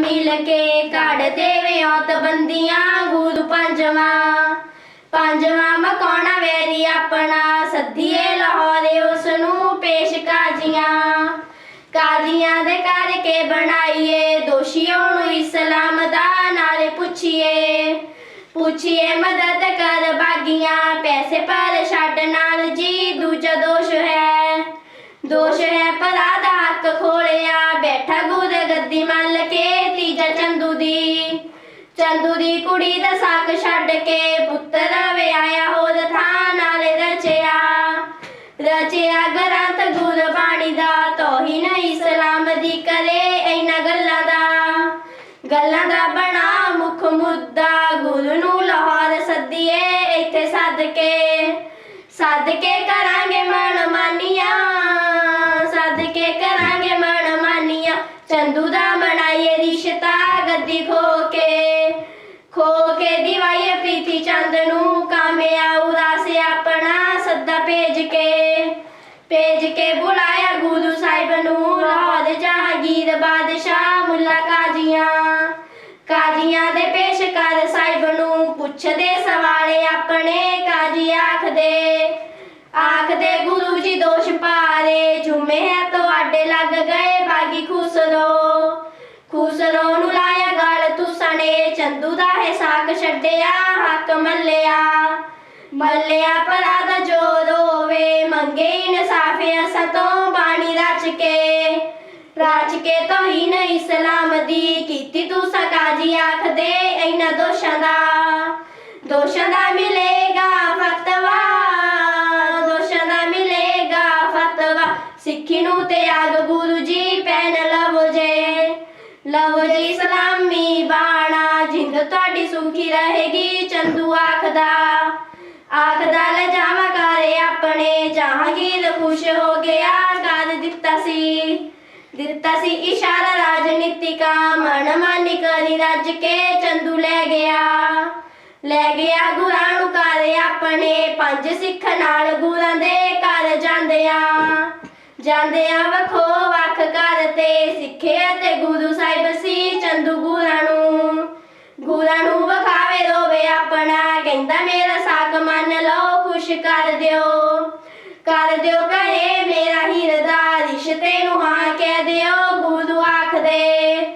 ਮਿਲ ਕੇ ਕਾੜ ਦੇਵੇ ਔਤ ਬੰਦੀਆਂ ਗੁਰੂ ਪੰਜਵਾਂ। ਪੰਜਵਾਂ ਮਕਾਉਣਾ ਵੈਰੀ ਆਪਣਾ, ਸੱਦੀਏ ਲਾਹੌਰੇ ਉਸ ਨੂੰ ਪੇਸ਼ ਕਾਜੀਆਂ। ਕਾਜ਼ੀਆਂ ਦੇ ਕਰਕੇ ਬਣਾਈਏ ਦੋਸ਼ੀਆਂ ਨੂੰ ਇਸਲਾਮ ਦਾ ਨਾਲੇ ਪੁੱਛੀਏ। ਪੁੱਛੀਏ ਮਦਦ ਕਰ ਬਾਗੀਆਂ, ਪੈਸੇ ਪਰ ਛੱਡ ਨਾਲ ਜੀ, ਦੂਜਾ ਦੋਸ਼ ਹੈ। ਦੋਸ਼ ਹੈ ਭਰਾ ਦਾ ਹੱਕ ਖੋਲਿਆ, ਬੈਠਾ ਗੁਰ ਗੱਦੀ ਮੱਲ ਕੇ ਦੀ। ਚੰਦੂ ਦੀ ਕੁੜੀ ਦਾ ਸਾਕ ਛੱਡ ਕੇ ਪੁੱਤਰ ਵਿਆਹਿਆ, ਹੋਰ ਥਾਂ ਨਾਲੇ ਰਚਿਆ। ਰਚਿਆ ਗ੍ਰੰਥ ਗੁਰਬਾਣੀ ਦਾ ਤੋਹੀਨ ਇਸਲਾਮ ਦੀ ਕਰੇ ਇਹਨਾਂ ਗੱਲਾਂ ਦਾ। ਗੱਲਾਂ ਦਾ ਬਣਾ ਮੁੱਖ ਮੁੱਦਾ, ਗੁਰੂ ਨੂੰ ਲਾਹੌਰ ਸੱਦੀਏ ਇੱਥੇ ਸੱਦ ਕੇ। ਸੱਦ ਕੇ ਕਰਾਂਗੇ ਰਿਸ਼ਤਾ ਖੋ ਕੇ ਖੋ ਕੇ ਦਿਵਾਈਏ ਪ੍ਰੀਤੀ ਚੰਦ ਨੂੰ, ਕਾਮਿਆ ਉਦਾਸੇ ਆਪਣਾ ਸੱਦਾ ਭੇਜ ਕੇ। ਭੇਜ ਕੇ ਬੁਲਾਇਆ ਗੁਰੂ ਸਾਹਿਬ ਨੂੰ, ਲਾਹੌਰ ਜਹਾਂਗੀਰ, ਬਾਦਸ਼ਾਹ ਮੁੱਲਾ ਕਾਜ਼ੀਆਂ। ਕਾਜ਼ੀਆਂ ਦੇ ਪੇਸ਼ ਕਰ ਸਾਹਿਬ ਨੂੰ, ਪੁੱਛਦੇ ਸਵਾਲੇ ਆਪਣੇ ਕਾਜ਼ੀ ਆਖਦੇ। ਆਖਦੇ, ਗੁਰੂ ਜੀ ਦੋਸ਼ ਪਾਰੇ ਝੁਮੇ ਹੈ ਤੁਹਾਡੇ ਲੱਗ ਗਏ, ਬਾਗੀ ਖੁਸਰੋ। ਖੁਸਰੋ ਨੂੰ ਚੰਦੂ ਦਾ ਹੈ ਸਾਕ ਛੱਡਿਆ, ਹੱਕ ਮੱਲਿਆ। ਮੱਲਿਆ ਭਰਾ ਦਾ ਜੋ ਰੋਵੇ, ਮੰਗੇ ਇਨਸਾਫ ਅਸਾਂ ਤੋਂ ਬਾਣੀ ਰਚ ਕੇ। ਰਚ ਕੇ ਤੋਹੀਨ ਇਸਲਾਮ ਦੀ ਕੀਤੀ ਤੂੰ ਸਕਾਜੀ ਆਖਦੇ ਇਹਨਾਂ ਦੋਸ਼ਾਂ ਦਾ। ਦੋਸ਼ਾਂ ਦਾ ਤੁਹਾਡੀ ਸੁਖੀ ਰਹੇਗੀ, ਚੰਦੂ ਆਖਦਾ। ਆਖਦਾ, ਲੈ ਜਾਵਾਂ ਕਰੇ ਆਪਣੇ ਜਹਾਂਗੀਰ ਖੁਸ਼ ਹੋ ਗਿਆ ਕਰ ਦਿੱਤਾ ਸੀ। ਦਿੱਤਾ ਸੀ ਇਸ਼ਾਰਾ ਰਾਜਨੀਤਿਕਾ ਮਨ ਕਰੀ ਰੱਜ ਕੇ ਚੰਦੂ ਲੈ ਗਿਆ। ਲੈ ਗਿਆ ਗੁਰਾਂ ਨੂੰ ਘਰ ਆਪਣੇ, ਪੰਜ ਸਿੱਖ ਨਾਲ ਗੁਰਾਂ ਦੇ ਘਰ ਜਾਂਦੇ ਜਾਂਦਿਆਂ। ਜਾਂਦਿਆਂ ਵਖੋ ਵਖ ਘਰ ਤੇ ਸਿੱਖੇ ਤੇ ਗੁਰੂ ਸਾਹਿਬ ਸੀ ਚੰਦੂ ਗੁਰਾਂ ਨੂੰ। ਗੁਰਾਂ ਨੂੰ ਵਖਾਵੇ ਰੋਵੇ ਆਪਣਾ, ਕਹਿੰਦਾ ਮੇਰਾ ਸਾਕ ਮੰਨ ਲਓ, ਖੁਸ਼ ਕਰ ਦਿਓ। ਕਰ ਦਿਓ ਕਹੇ ਮੇਰਾ ਹਿਰਦਾ, ਰਿਸ਼ਤੇ ਨੂੰ ਹਾਂ ਕਹਿ ਦਿਓ ਗੁਰੂ ਆਖਦੇ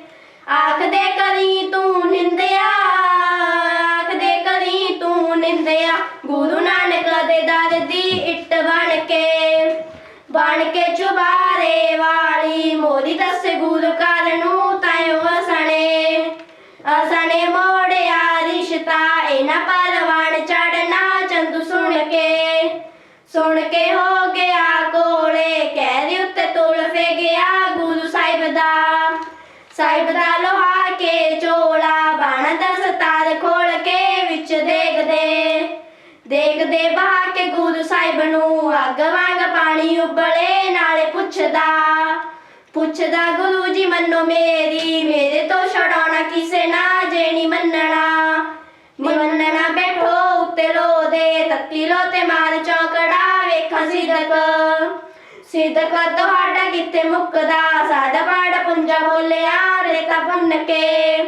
ਆਖਦੇ ਕਰੀ ਤੂੰ ਨਿੰਦਿਆ, ਆਖਦੇ ਕਰੀ ਤੂੰ ਨਿੰਦਿਆ। ਗੁਰੂ ਨਾਨਕ ਦੇ ਦਰ ਦੀ ਇੱਟ ਬਣ ਕੇ ਬਣ ਕੇ ਚੁਬਾਰੇ ਵਾਲੀ। ਮੋਰੀ ਦੱਸ ਗੁਰੂ ਘਰ ਨੂੰ ਤਾਇਓ ਅਸਣੇ ਮੋੜਿਆ ਰਿਸ਼ਤਾ, ਇਹਨਾਂ ਪਰਵਾਨ ਚੜਨਾ ਚੰਦੂ ਸੁਣ ਕੇ। ਸੁਣ ਕੇ ਹੋ ਗਿਆ ਕੋਲੇ, ਕਹਿ ਉੱਤੇ ਤੋਲ ਗਿਆ ਗੁਰੂ ਸਾਹਿਬ ਦਾ। ਸਾਹਿਬ ਦਾ ਲੋਹਾ ਕੇ ਚੋਲਾ, ਬਾਣ ਦਾ ਸਤਾਰ ਖੋਲ ਕੇ ਵਿੱਚ ਦੇਖਦੇ। ਦੇਖਦੇ ਬਹਾ ਕੇ ਗੁਰੂ ਸਾਹਿਬ ਨੂੰ ਅੱਗ ਵਾਂਗ ਪਾਣੀ ਉਬਲੇ, ਨਾਲੇ ਪੁੱਛਦਾ। ਪੁੱਛਦਾ, ਗੁਰੂ ਜੀ ਮੰਨੋ ਮੇਰੀ, ਮੇਰੇ ਤੋਂ ਛਡਾਉਣਾ ਕਿਸੇ ਸਿਦਕ। ਸਿਦਕ ਤੁਹਾਡਾ ਕਿਤੇ ਮੁੱਕਦਾ? ਸਾਡਾ ਬਾੜ ਪੁੰਜਾ ਬੋਲਿਆ, ਰੇਤਾ ਪੁੰਨ ਕੇ।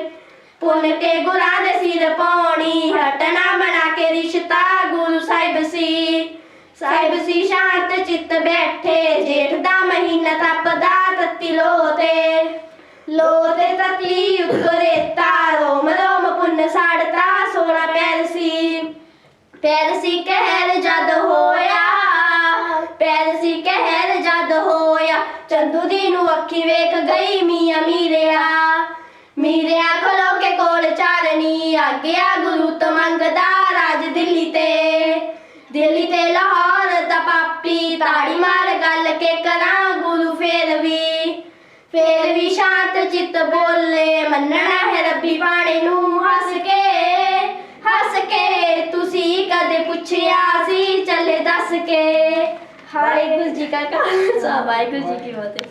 ਪੁੰਨ ਕੇ ਗੁਰਾਂ ਦੇ ਸਿਰ ਪਾਉਣੀ, ਹਟਣਾ ਬਣਾ ਕੇ ਰਿਸ਼ਤਾ ਗੁਰੂ ਸਾਹਿਬ ਸੀ। ਸਾਹਿਬ ਸੀ ਸ਼ਾਂਤ ਚਿੱਤ ਬੈਠੇ, ਜੇਠ ਦਾ ਮਹੀਨਾ ਤਪਦਾ ਤਤੀ ਲੋ ਤੇ ਲੋ ਤੇ ਤਤਲੀ ਉਤਰੇ ਰੋਮ ਰੋਮ ਪੁੰਨ ਸਾੜਤਾ ਸੋਨਾ ਪੈਰ ਸੀ। ਪੈਰ ਸੀ ਕਹਿਰ ਅੱਖੀ ਵੇਖ ਗਈ ਮੀਆਂ ਮੀਰਿਆ। ਮੀਰਿਆ ਖਲੋ ਕੇ ਕੋਲ ਚਾਰਨੀ ਗਿਆ ਗੁਰੂ ਤੋਂ ਮੰਗਦਾ ਰਾਜ ਦਿੱਲੀ ਤੇ। ਦਿੱਲੀ ਤੇ ਲਾਹੌਰ ਦਾ ਪਾਪੀ ਤਾੜੀ ਮਾਰ ਗੱਲ ਕੇ ਕਰਾਂ ਗੁਰੂ ਫੇਰ ਵੀ। ਫੇਰ ਵੀ ਸ਼ਾਂਤ ਚਿੱਤ ਬੋਲੇ, ਮੰਨਣਾ ਹੈ ਰੱਬੀ ਬਾਣੀ ਨੂੰ ਹੱਸ ਕੇ। ਹੱਸ ਕੇ ਤੁਸੀਂ ਕਦੇ ਪੁੱਛਿਆ ਸੀ, ਚੱਲੇ ਦੱਸ ਕੇ। ਵਾਹਿਗੁਰੂ ਜੀ ਕਾ ਖਾਲਸਾ, ਵਾਹਿਗੁਰੂ ਜੀ ਕੀ ਫਤਿਹ।